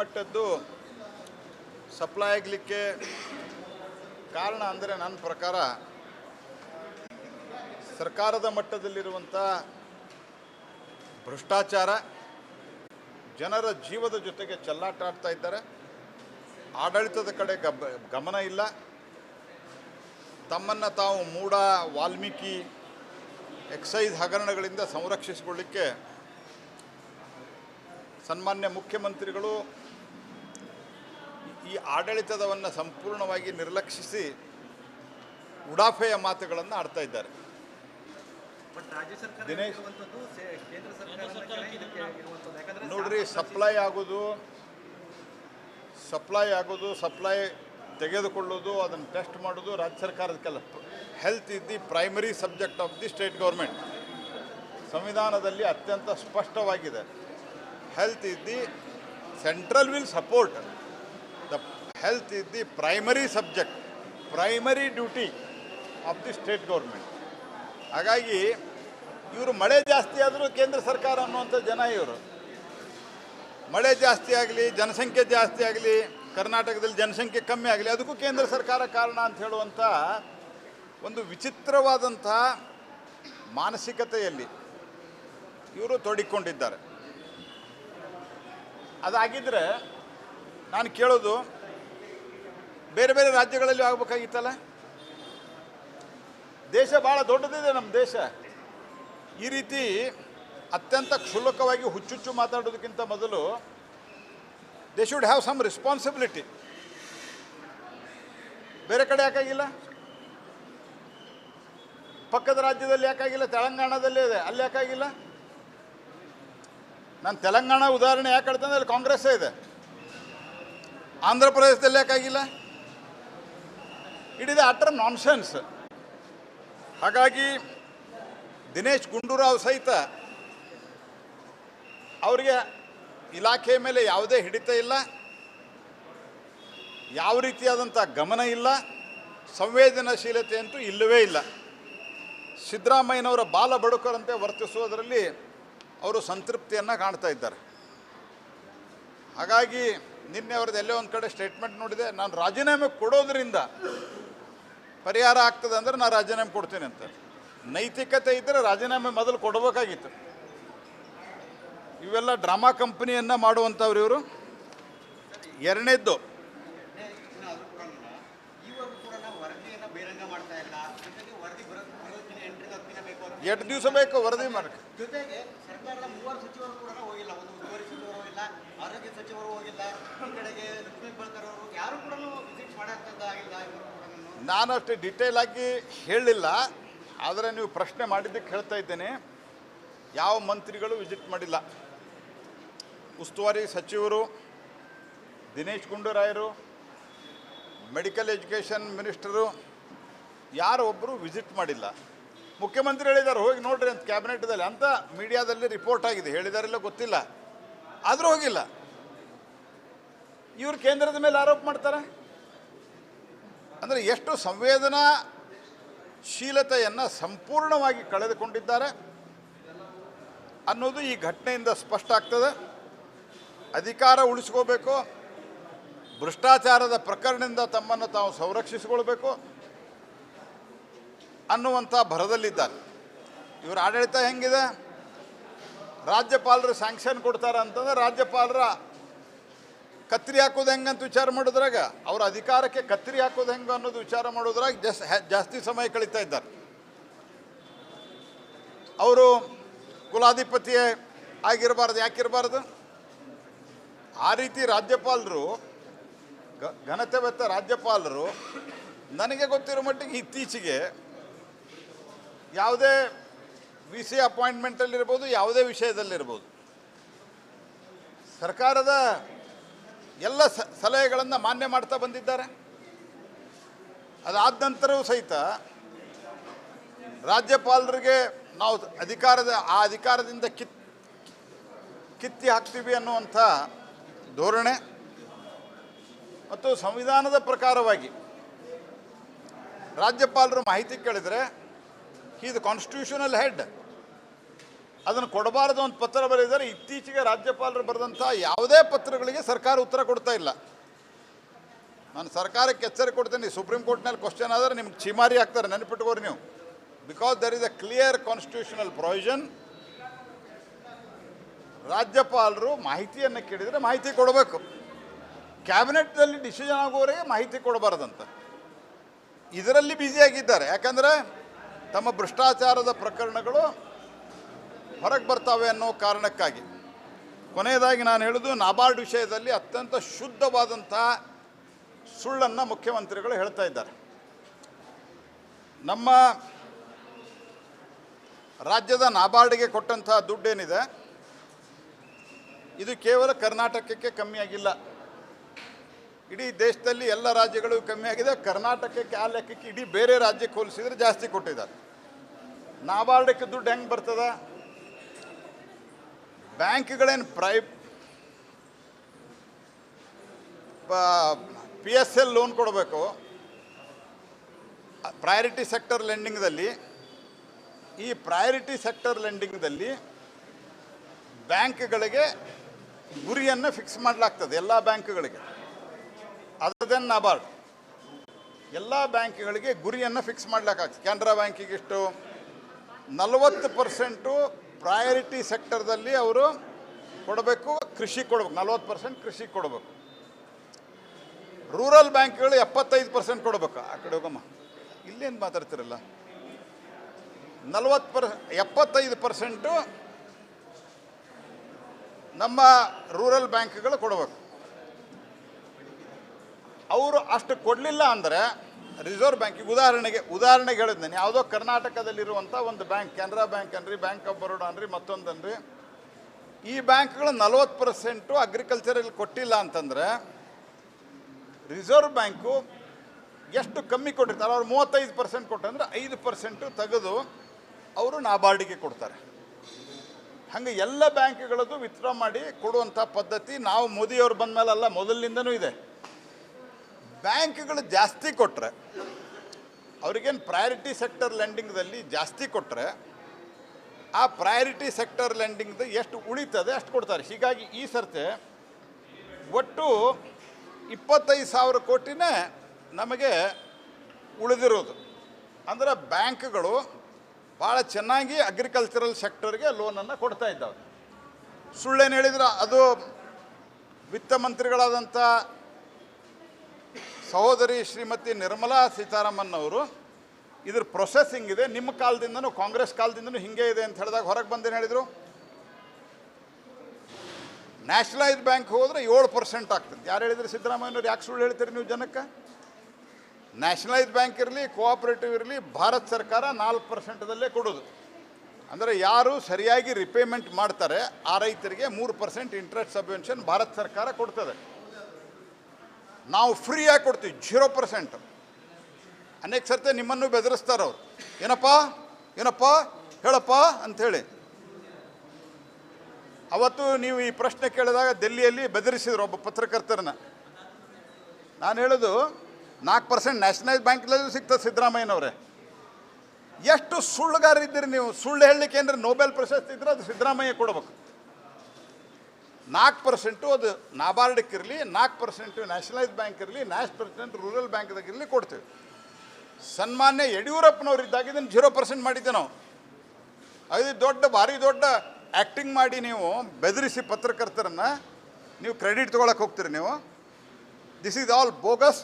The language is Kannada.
ಮಟ್ಟದ್ದು ಸಪ್ಲೈ ಆಗಲಿಕ್ಕೆ ಕಾರಣ ಅಂದರೆ ನನ್ನ ಪ್ರಕಾರ ಸರ್ಕಾರದ ಮಟ್ಟದಲ್ಲಿರುವಂಥ ಭ್ರಷ್ಟಾಚಾರ ಜನರ ಜೀವದ ಜೊತೆಗೆ ಚೆಲ್ಲಾಟ ಆಡ್ತಾ ಇದ್ದಾರೆ. ಆಡಳಿತದ ಕಡೆ ಗಬ್, ಗಮನ ಇಲ್ಲ. ತಮ್ಮನ್ನು ತಾವು ಮೂಡ ವಾಲ್ಮೀಕಿ ಎಕ್ಸೈಸ್ ಹಗರಣಗಳಿಂದ ಸಂರಕ್ಷಿಸಿಕೊಳ್ಳಿಕ್ಕೆ ಸನ್ಮಾನ್ಯ ಮುಖ್ಯಮಂತ್ರಿಗಳು ಈ ಆಡಳಿತದವನ್ನು ಸಂಪೂರ್ಣವಾಗಿ ನಿರ್ಲಕ್ಷಿಸಿ ಉಡಾಫೆಯ ಮಾತುಗಳನ್ನು ಆಡ್ತಾ ಇದ್ದಾರೆ. ದಿನೇಶ್ ನೋಡ್ರಿ ಸಪ್ಲೈ ಆಗೋದು ಸಪ್ಲೈ ಆಗೋದು ಸಪ್ಲೈ ತೆಗೆದುಕೊಳ್ಳೋದು ಅದನ್ನು ಟೆಸ್ಟ್ ಮಾಡೋದು ರಾಜ್ಯ ಸರ್ಕಾರದ ಕೆಲಸ health is the primary subject of the state government ಸಂವಿಧಾನದಲ್ಲಿ ಅತ್ಯಂತ ಸ್ಪಷ್ಟವಾಗಿದೆ. Health is the central will support health is the primary subject primary duty of the state government ಹಾಗಾಗಿ ಇವರು ಮಳೆ ಜಾಸ್ತಿ ಆದರೂ ಕೇಂದ್ರ ಸರ್ಕಾರ ಅನ್ನುವಂಥ ಜನ ಇವರು. ಮಳೆ ಜಾಸ್ತಿ ಆಗಲಿ, ಜನಸಂಖ್ಯೆ ಜಾಸ್ತಿ ಆಗಲಿ, ಕರ್ನಾಟಕದಲ್ಲಿ ಜನಸಂಖ್ಯೆ ಕಮ್ಮಿ ಆಗಲಿ, ಅದಕ್ಕೂ ಕೇಂದ್ರ ಸರ್ಕಾರ ಕಾರಣ ಅಂತ ಹೇಳುವಂಥ ಒಂದು ವಿಚಿತ್ರವಾದಂಥ ಮಾನಸಿಕತೆಯಲ್ಲಿ ಇವರು ತೊಡಿಕೊಂಡಿದ್ದಾರೆ ಅದಾಗಿದ್ದರೆ ನಾನು ಕೇಳೋದು ಬೇರೆ ಬೇರೆ ರಾಜ್ಯಗಳಲ್ಲಿ ಆಗಬೇಕಾಗಿತ್ತಲ್ಲ? ದೇಶ ಭಾಳ ದೊಡ್ಡದಿದೆ ನಮ್ಮ ದೇಶ. ಈ ರೀತಿ ಅತ್ಯಂತ ಕ್ಷುಲ್ಲಕವಾಗಿ ಹುಚ್ಚುಚ್ಚು ಮಾತಾಡೋದಕ್ಕಿಂತ ಮೊದಲು they should have some responsibility ಬೇರೆ ಕಡೆ ಯಾಕಾಗಿಲ್ಲ? ಪಕ್ಕದ ರಾಜ್ಯದಲ್ಲಿ ಯಾಕಾಗಿಲ್ಲ? ತೆಲಂಗಾಣದಲ್ಲೇ ಇದೆ. ಅಲ್ಲಿ ಯಾಕಾಗಿಲ್ಲ? ನಾನು ತೆಲಂಗಾಣ ಉದಾಹರಣೆ ಯಾಕೆ ಹೇಳ್ತಂದ್ರೆ ಅಲ್ಲಿ ಕಾಂಗ್ರೆಸ್ಸೇ ಇದೆ. ಆಂಧ್ರ ಪ್ರದೇಶದಲ್ಲಿ ಯಾಕಾಗಿಲ್ಲ? ಇಟ್ ಇಸ್ ಅಟರ್ ನಾನ್ಸೆನ್ಸ್ ಹಾಗಾಗಿ ದಿನೇಶ್ ಗುಂಡೂರಾವ್ ಸಹಿತ ಅವರಿಗೆ ಇಲಾಖೆಯ ಮೇಲೆ ಯಾವುದೇ ಹಿಡಿತ ಇಲ್ಲ. ಯಾವ ರೀತಿಯಾದಂಥ ಗಮನ ಇಲ್ಲ. ಸಂವೇದನಾಶೀಲತೆ ಅಂತೂ ಇಲ್ಲವೇ ಇಲ್ಲ. ಸಿದ್ದರಾಮಯ್ಯನವರ ಬಾಲ ಬಡುಕರಂತೆ ವರ್ತಿಸುವುದರಲ್ಲಿ ಅವರು ಸಂತೃಪ್ತಿಯನ್ನು ಕಾಣ್ತಾ ಇದ್ದಾರೆ. ಹಾಗಾಗಿ ನಿನ್ನೆ ಅವ್ರದ್ದು ಎಲ್ಲೇ ಒಂದು ಕಡೆ ಸ್ಟೇಟ್ಮೆಂಟ್ ನೋಡಿದೆ. ನಾನು ರಾಜೀನಾಮೆ ಕೊಡೋದ್ರಿಂದ ಪರಿಹಾರ ಆಗ್ತದೆ ಅಂದ್ರೆ ನಾನು ರಾಜೀನಾಮೆ ಕೊಡ್ತೀನಿ ಅಂತ. ನೈತಿಕತೆ ಇದ್ದರೆ ರಾಜೀನಾಮೆ ಮೊದಲು ಕೊಡಬೇಕಾಗಿತ್ತು. ಇವೆಲ್ಲ ಡ್ರಾಮಾ ಕಂಪನಿಯನ್ನು ಮಾಡುವಂಥವ್ರು ಇವರು. ಎರಡನೇದ್ದು. ಎಂಟು ದಿವಸ ಬೇಕು, ವರದಿ ಮಾಡಕ್ಕೆ ನಾನು ಅಷ್ಟು ಡಿಟೇಲ್ ಆಗಿ ಹೇಳಲಿಲ್ಲ ಆದರೆ ನೀವು ಪ್ರಶ್ನೆ ಮಾಡಿದ್ದಕ್ಕೆ ಹೇಳ್ತಾ ಇದ್ದೇನೆ. ಯಾವ ಮಂತ್ರಿಗಳು ವಿಸಿಟ್ ಮಾಡಿಲ್ಲ? ಉಸ್ತುವಾರಿ ಸಚಿವರು, ದಿನೇಶ್ ಗುಂಡೂರಾಯರು ಮೆಡಿಕಲ್ ಎಜುಕೇಷನ್ ಮಿನಿಸ್ಟರು ಯಾರು ಒಬ್ಬರು ವಿಸಿಟ್ ಮಾಡಿಲ್ಲ? ಮುಖ್ಯಮಂತ್ರಿ ಹೇಳಿದ್ದಾರೆ ಹೋಗಿ ನೋಡ್ರಿ ಅಂತ ಕ್ಯಾಬಿನೆಟ್ದಲ್ಲಿ ಅಂತ ಮೀಡಿಯಾದಲ್ಲಿ ರಿಪೋರ್ಟ್ ಆಗಿದೆ. ಹೇಳಿದಾರೆಲ್ಲ ಗೊತ್ತಿಲ್ಲ. ಆದರೂ ಹೋಗಿಲ್ಲ. ಇವರು ಕೇಂದ್ರದ ಮೇಲೆ ಆರೋಪ ಮಾಡ್ತಾರೆ? ಅಂದರೆ ಎಷ್ಟು ಸಂವೇದನಾಶೀಲತೆಯನ್ನು ಸಂಪೂರ್ಣವಾಗಿ ಕಳೆದುಕೊಂಡಿದ್ದಾರೆ ಅನ್ನೋದು ಈ ಘಟನೆಯಿಂದ ಸ್ಪಷ್ಟ ಆಗ್ತದೆ. ಅಧಿಕಾರ ಉಳಿಸ್ಕೋಬೇಕು. ಭ್ರಷ್ಟಾಚಾರದ ಪ್ರಕರಣದಿಂದ ತಮ್ಮನ್ನು ತಾವು ಸಂರಕ್ಷಿಸಿಕೊಳ್ಬೇಕು ಅನ್ನುವಂಥ ಭರದಲ್ಲಿದ್ದಾರೆ. ಇವರ ಆಡಳಿತ ಹೆಂಗಿದೆ? ರಾಜ್ಯಪಾಲರು ಸ್ಯಾಂಕ್ಷನ್ ಕೊಡ್ತಾರೆ ಅಂತಂದ್ರೆ ರಾಜ್ಯಪಾಲರ ಕತ್ರಿ ಹಾಕೋದು ಹೆಂಗಂತ ವಿಚಾರ ಮಾಡೋದ್ರಾಗ ಅವರ ಅಧಿಕಾರಕ್ಕೆ ಕತ್ರಿ ಹಾಕೋದು ಹೆಂಗೆ ಅನ್ನೋದು ವಿಚಾರ ಮಾಡೋದ್ರಾಗ ಜಸ್ ಜಾಸ್ತಿ ಸಮಯ ಕಳೀತಾ ಇದ್ದಾರೆ. ಅವರು ಕುಲಾಧಿಪತಿ ಆಗಿರಬಾರ್ದು ಯಾಕಿರಬಾರ್ದು ಆ ರೀತಿ ರಾಜ್ಯಪಾಲರು ಘನತೆ ಬೆತ್ತ ರಾಜ್ಯಪಾಲರು, ನನಗೆ ಗೊತ್ತಿರೋ ಮಟ್ಟಿಗೆ ಇತ್ತೀಚೆಗೆ ಯಾವುದೇ ವಿ ಸಿ ಅಪಾಯಿಂಟ್ಮೆಂಟಲ್ಲಿರ್ಬೋದು, ಯಾವುದೇ ವಿಷಯದಲ್ಲಿರ್ಬೋದು. ಸರ್ಕಾರದ ಎಲ್ಲ ಸಲಹೆಗಳನ್ನು ಮಾನ್ಯ ಮಾಡ್ತಾ ಬಂದಿದ್ದಾರೆ. ಅದಾದ ನಂತರವೂ ಸಹಿತ ರಾಜ್ಯಪಾಲರಿಗೆ ನಾವು ಅಧಿಕಾರದ, ಆ ಅಧಿಕಾರದಿಂದ ಕಿತ್, ಕಿತ್ತಿ ಹಾಕ್ತೀವಿ ಅನ್ನುವಂಥ ಧೋರಣೆ ಮತ್ತು ಸಂವಿಧಾನದ ಪ್ರಕಾರವಾಗಿ ರಾಜ್ಯಪಾಲರು ಮಾಹಿತಿ ಕೇಳಿದರೆ ಹಿ ಕಾನ್ಸ್ಟಿಟ್ಯೂಷನಲ್ ಹೆಡ್ ಅದನ್ನು ಕೊಡಬಾರದು ಒಂದು ಪತ್ರ ಬರೆದಿದ್ದಾರೆ. ಇತ್ತೀಚೆಗೆ ರಾಜ್ಯಪಾಲರು ಬರೆದಂಥ ಯಾವುದೇ ಪತ್ರಗಳಿಗೆ ಸರ್ಕಾರ ಉತ್ತರ ಕೊಡ್ತಾ ಇಲ್ಲ. ನಾನು ಸರ್ಕಾರಕ್ಕೆ ಎಚ್ಚರಿಕೆ ಕೊಡ್ತೀನಿ. ಸುಪ್ರೀಂ ಕೋರ್ಟ್ನಲ್ಲಿ ಕ್ವಶನ್ ಆದರೆ ನಿಮ್ಗೆ ಚಿಮಾರಿ ಆಗ್ತಾರೆ ನೆನಪಿಟ್ಕೋರಿ ನೀವು. Because there is a clear constitutional provision ರಾಜ್ಯಪಾಲರು ಮಾಹಿತಿಯನ್ನು ಕೇಳಿದರೆ ಮಾಹಿತಿ ಕೊಡಬೇಕು. ಕ್ಯಾಬಿನೆಟ್ನಲ್ಲಿ ಡಿಸಿಷನ್ ಆಗುವವರೆಗೆ ಮಾಹಿತಿ ಕೊಡಬಾರ್ದಂತ. ಇದರಲ್ಲಿ ಬ್ಯುಸಿಯಾಗಿದ್ದಾರೆ ಯಾಕಂದರೆ ತಮ್ಮ ಭ್ರಷ್ಟಾಚಾರದ ಪ್ರಕರಣಗಳು ಹೊರಗೆ ಬರ್ತಾವೆ ಅನ್ನೋ ಕಾರಣಕ್ಕಾಗಿ. ಕೊನೆಯದಾಗಿ ನಾನು ಹೇಳೋದು, ನಾಬಾರ್ಡ್ ವಿಷಯದಲ್ಲಿ ಅತ್ಯಂತ ಶುದ್ಧವಾದಂಥ ಸುಳ್ಳನ್ನು ಮುಖ್ಯಮಂತ್ರಿಗಳು ಹೇಳ್ತಾ ಇದ್ದಾರೆ. ನಮ್ಮ ರಾಜ್ಯದ ನಾಬಾರ್ಡ್ಗೆ ಕೊಟ್ಟಂಥ ದುಡ್ಡೇನಿದೆ, ಇದು ಕೇವಲ ಕರ್ನಾಟಕಕ್ಕೆ ಕಮ್ಮಿಯಾಗಿಲ್ಲ ಇಡೀ ದೇಶದಲ್ಲಿ ಎಲ್ಲ ರಾಜ್ಯಗಳು ಕಮ್ಮಿಯಾಗಿದೆ ಕರ್ನಾಟಕಕ್ಕೆ ಆ ಲೆಕ್ಕಕ್ಕೆ ಇಡೀ ಬೇರೆ ರಾಜ್ಯಕ್ಕೆ ಹೋಲಿಸಿದ್ರೆ ಜಾಸ್ತಿ ಕೊಟ್ಟಿದ್ದಾರೆ. ನಾಬಾರ್ಡಕ್ಕೆ ದುಡ್ಡು ಹೆಂಗೆ ಬರ್ತದ? ಬ್ಯಾಂಕ್ಗಳೇನು ಪ್ರೈ ಪಿ ಎಸ್ ಎಲ್ ಲೋನ್ ಕೊಡಬೇಕು. ಪ್ರಯಾರಿಟಿ ಸೆಕ್ಟರ್ ಲೆಂಡಿಂಗ್ದಲ್ಲಿ ಈ ಪ್ರಯಾರಿಟಿ ಸೆಕ್ಟರ್ ಲೆಂಡಿಂಗ್ದಲ್ಲಿ ಬ್ಯಾಂಕ್ಗಳಿಗೆ ಗುರಿಯನ್ನು ಫಿಕ್ಸ್ ಮಾಡಲಾಗ್ತದೆ ಎಲ್ಲ ಬ್ಯಾಂಕ್ಗಳಿಗೆ. ಅದರ್ ದೆನ್ ನಾಬಾರ್ಡ್ ಎಲ್ಲ ಬ್ಯಾಂಕ್ಗಳಿಗೆ ಗುರಿಯನ್ನು ಫಿಕ್ಸ್ ಮಾಡ್ಲಿಕ್ಕಾಗ್ತದೆ ಕೆನರಾ ಬ್ಯಾಂಕಿಗೆ ಇಷ್ಟು ನಲವತ್ತು ಪರ್ಸೆಂಟು ಪ್ರಯಾರಿಟಿ ಸೆಕ್ಟರ್ದಲ್ಲಿ ಅವರು ಕೊಡಬೇಕು, ಕೃಷಿ ಕೊಡಬೇಕು, ನಲ್ವತ್ತು ಪರ್ಸೆಂಟ್ ಕೃಷಿ ಕೊಡಬೇಕು. ರೂರಲ್ ಬ್ಯಾಂಕ್ಗಳು ಎಪ್ಪತ್ತೈದು ಪರ್ಸೆಂಟ್ ಕೊಡಬೇಕು. ಆ ಕಡೆ ಹೋಗಮ್ಮ. ಇಲ್ಲೇನು ಮಾತಾಡ್ತಿರಲ್ಲ? ನಲ್ವತ್ತು ಪರ್ ಎಪ್ಪತ್ತೈದು ಪರ್ಸೆಂಟು ನಮ್ಮ ರೂರಲ್ ಬ್ಯಾಂಕ್ಗಳು ಕೊಡಬೇಕು. ಅವರು ಅಷ್ಟು ಕೊಡಲಿಲ್ಲ ಅಂದರೆ ರಿಸರ್ವ್ ಬ್ಯಾಂಕಿಗೆ ಉದಾಹರಣೆಗೆ ಉದಾಹರಣೆಗೆ ಹೇಳಿದ್ನೇನೆ, ಯಾವುದೋ ಕರ್ನಾಟಕದಲ್ಲಿರುವಂಥ ಒಂದು ಬ್ಯಾಂಕ್, ಕೆನರಾ ಬ್ಯಾಂಕ್ ಅನ್ರಿ, ಬ್ಯಾಂಕ್ ಆಫ್ ಬರೋಡಾ ಅನ್ರಿ ಮತ್ತೊಂದು ಅನ್ರಿ ಈ ಬ್ಯಾಂಕ್ಗಳು ನಲ್ವತ್ತು ಪರ್ಸೆಂಟು ಅಗ್ರಿಕಲ್ಚರಲ್ಲಿ ಕೊಟ್ಟಿಲ್ಲ ಅಂತಂದರೆ, ರಿಸರ್ವ್ ಬ್ಯಾಂಕು ಎಷ್ಟು ಕಮ್ಮಿ ಕೊಟ್ಟಿರ್ತಾರೆ, ಅವ್ರು ಮೂವತ್ತೈದು ಪರ್ಸೆಂಟ್ ಕೊಟ್ಟಂದ್ರೆ ಐದು ಪರ್ಸೆಂಟು ತೆಗೆದು ಅವರು ನಾಬಾರ್ಡಿಗೆ ಕೊಡ್ತಾರೆ. ಹಂಗೆ ಎಲ್ಲ ಬ್ಯಾಂಕ್ಗಳದ್ದು ವಿತ್ಡ್ರಾ ಮಾಡಿ ಕೊಡುವಂಥ ಪದ್ಧತಿ ನಾವು ಮೋದಿಯವ್ರು ಬಂದ ಅಲ್ಲ ಮೊದಲಿನಿಂದನೂ ಇದೆ. ಬ್ಯಾಂಕ್ಗಳು ಜಾಸ್ತಿ ಕೊಟ್ಟರೆ ಅವ್ರಿಗೇನು ಪ್ರಯಾರಿಟಿ ಸೆಕ್ಟರ್ ಲೆಂಡಿಂಗ್ದಲ್ಲಿ ಜಾಸ್ತಿ ಕೊಟ್ಟರೆ ಆ ಪ್ರಯಾರಿಟಿ ಸೆಕ್ಟರ್ ಲೆಂಡಿಂಗ್ದು ಎಷ್ಟು ಉಳಿತದೆ ಅಷ್ಟು ಕೊಡ್ತಾರೆ. ಹೀಗಾಗಿ ಈ ಸರ್ತೆ ಒಟ್ಟು ಇಪ್ಪತ್ತೈದು ಸಾವಿರ ಕೋಟಿನೇ ನಮಗೆ ಉಳಿದಿರೋದು. ಅಂದರೆ ಬ್ಯಾಂಕ್ಗಳು ಭಾಳ ಚೆನ್ನಾಗಿ ಅಗ್ರಿಕಲ್ಚರಲ್ ಸೆಕ್ಟರ್ಗೆ ಲೋನನ್ನು ಕೊಡ್ತಾ ಇದ್ದಾವೆ. ಸುಳ್ಳೇನು ಹೇಳಿದ್ರೆ ಅದು ವಿತ್ತ ಮಂತ್ರಿಗಳಾದಂಥ ಸಹೋದರಿ ಶ್ರೀಮತಿ ನಿರ್ಮಲಾ ಸೀತಾರಾಮನ್ ಅವರು ಇದ್ರ ಪ್ರೊಸೆಸಿಂಗ್ ಇದೆ ನಿಮ್ಮ ಕಾಲದಿಂದನೂ ಕಾಂಗ್ರೆಸ್ ಕಾಲದಿಂದನೂ ಹಿಂಗೆ ಇದೆ ಅಂತ ಹೇಳಿದಾಗ ಹೊರಗೆ ಬಂದೇನು ಹೇಳಿದರು? ನ್ಯಾಷನಲೈಸ್ ಬ್ಯಾಂಕ್ ಹೋದರೆ ಏಳು ಪರ್ಸೆಂಟ್ ಆಗ್ತದೆ. ಯಾರು ಹೇಳಿದ್ರು ಸಿದ್ದರಾಮಯ್ಯನವ್ರು? ಯಾಕೆ ಸುಳ್ಳು ಹೇಳ್ತೀರಿ ನೀವು ಜನಕ್ಕೆ? ನ್ಯಾಷನಲೈಸ್ ಬ್ಯಾಂಕ್ ಇರಲಿ ಕೋಆಪರೇಟಿವ್ ಇರಲಿ, ಭಾರತ ಸರ್ಕಾರ ನಾಲ್ಕು ಪರ್ಸೆಂಟದಲ್ಲೇ ಕೊಡೋದು. ಅಂದರೆ ಯಾರು ಸರಿಯಾಗಿ ರಿಪೇಮೆಂಟ್ ಮಾಡ್ತಾರೆ, ಆ ರೈತರಿಗೆ ಮೂರು ಪರ್ಸೆಂಟ್ ಇಂಟ್ರೆಸ್ಟ್ ಸಬ್ವೆನ್ಷನ್ ಭಾರತ ಸರ್ಕಾರ ಕೊಡ್ತದೆ. ನಾವು ಫ್ರೀಯಾಗಿ ಕೊಡ್ತೀವಿ ಜೀರೋ ಪರ್ಸೆಂಟ್ ಅನೇಕ ಸರ್ತಿ ನಿಮ್ಮನ್ನು ಬೆದರಿಸ್ತಾರೆ ಅವ್ರು. ಏನಪ್ಪ? ಏನಪ್ಪ? ಹೇಳಪ್ಪ ಅಂಥೇಳಿ. ಅವತ್ತು ನೀವು ಈ ಪ್ರಶ್ನೆ ಕೇಳಿದಾಗ ದೆಲ್ಲಿಯಲ್ಲಿ ಬೆದರಿಸಿದ್ರು ಒಬ್ಬ ಪತ್ರಕರ್ತರನ್ನ. ನಾನು ಹೇಳೋದು, ನಾಲ್ಕು ಪರ್ಸೆಂಟ್ ನ್ಯಾಷನಲೈಸ್ ಬ್ಯಾಂಕ್ನಲ್ಲೂ ಸಿಗ್ತದೆ ಸಿದ್ದರಾಮಯ್ಯನವರೇ. ಎಷ್ಟು ಸುಳ್ಳುಗಾರಿದ್ದೀರಿ ನೀವು? ಸುಳ್ಳು ಹೇಳಲಿಕ್ಕೆ ಏನಾರ ನೋಬೆಲ್ ಪ್ರಶಸ್ತಿ ಇದ್ರೆ ಅದು ಸಿದ್ದರಾಮಯ್ಯ ಕೊಡ್ಬೇಕು. ನಾಲ್ಕು ಪರ್ಸೆಂಟು ಅದು ನಾಬಾರ್ಡಕ್ಕೆ ಇರಲಿ, ನಾಲ್ಕು ಪರ್ಸೆಂಟು ನ್ಯಾಷನಲೈಸ್ ಬ್ಯಾಂಕ್ ಇರಲಿ ನ್ಯಾಷ್ ಪರ್ಸೆಂಟ್ ರೂರಲ್ ಬ್ಯಾಂಕ್ದಾಗ ಇರಲಿ ಕೊಡ್ತೇವೆ. ಸನ್ಮಾನ್ಯ ಯಡಿಯೂರಪ್ಪನವ್ರು ಇದ್ದಾಗ ಇದನ್ನು ಜೀರೋ ಪರ್ಸೆಂಟ್ ಮಾಡಿದ್ದೆ ನಾವು. ಅದು ದೊಡ್ಡ, ಭಾರಿ ದೊಡ್ಡ ಆ್ಯಕ್ಟಿಂಗ್ ಮಾಡಿ ನೀವು ಬೆದರಿಸಿ ಪತ್ರಕರ್ತರನ್ನು ನೀವು ಕ್ರೆಡಿಟ್ ತೊಗೊಳಕ್ಕೆ ಹೋಗ್ತೀರಿ ನೀವು. This is all bogus